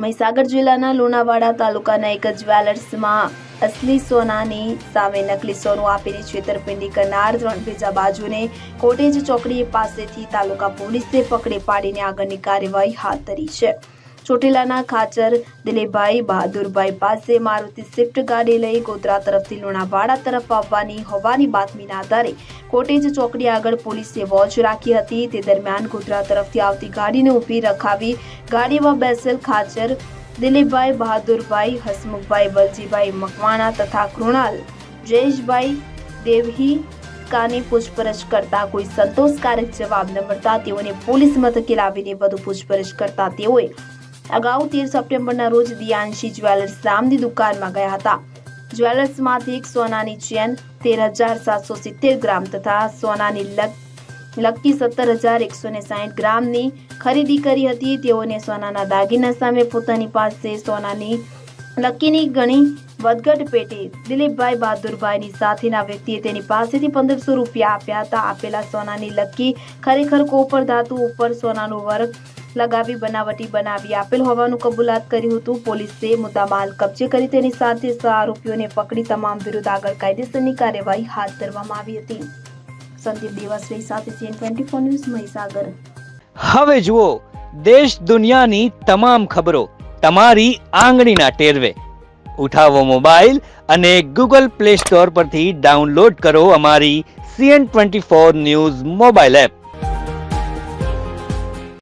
મહીસાગર જિલ્લાના લુણાવાડા તાલુકાના એક જ્વેલર્સમાં અસલી સોનાની સામે નકલી સોનું આપીને છેતરપિંડી કરનાર ત્રણ ભેજા બાજુને કોટેજ ચોકડી પાસેથી તાલુકા પોલીસે પકડી પાડીને આગળની કાર્યવાહી હાથ ધરી છે. ચોટીલાના ખાચર દિલીપભાઈ બહાદુરભાઈ પાસે મારુતિ સ્વિફ્ટ ગાડી લઈ ગોધરા તરફથી લુણાવાડા તરફ આવવાની હોવાની બાતમીના આધારે કોટેજ ચોકડી આગળ પોલીસે વોચ રાખી હતી. તે દરમિયાન ગોધરા તરફથી આવતી ગાડીને ઊભી રખાવી ગાડીમાં બેસેલ ખાચર દિલીપભાઈ બહાદુરભાઈ, હસમુખભાઈ વલજીભાઈ મકવાણા તથા કૃણાલ જયેશભાઈ દેવહી કાની પૂછપરછ કરતા કોઈ સંતોષકારક જવાબ ન મળતા તેઓને પોલીસ મથકે લાવીને વધુ પૂછપરછ કરતા તેઓએ અગાઉ તેર સપ્ટેમ્બરના રોજ દિયાંશી જ્વેલર્સ નામની દુકાનમાં ગયા હતા. જ્વેલર્સમાંથી એક સોનાની ચેન તેર હજાર સાતસો સિત્તેર ગ્રામ તથા સોનાની લક લક્કી સત્તર હજાર એકસો ને સાહીઠ ગ્રામની ખરીદી કરી હતી. તેઓને સોનાના દાગીના સામે પોતાની પાસે સોનાની લક્કીની ગણી વધઘટ પેટે દિલીપભાઈ બહાદુરભાઈની સાથેના વ્યક્તિએ તેની પાસેથી પંદરસો રૂપિયા આપ્યા હતા. આપેલા સોનાની લક્કી ખરેખર કોપર ધાતુ ઉપર સોનાનું વર્ક લગાવી બનાવટી બનાવી આપેલ હોવાનું કબૂલાત કર્યું હતું. પોલીસે મુદ્દામાલ કબજે કરી તેની સાથે આરોપીઓને પકડી તમામ વિરુદ્ધ આગળ કાયદેસરની કાર્યવાહી હાથ ધરવામાં આવી હતી. સંદીપ દેવાશ્રી સાથે CN twenty four news Mahisagar. હવે જુઓ, દેશ દુનિયાની તમામ ખબરો તમારી આંગળીના ટેરવે. ઉઠાવો મોબાઈલ અને ગૂગલ પ્લે સ્ટોર પરથી ડાઉનલોડ કરો અમારી CN twenty four news mobile app.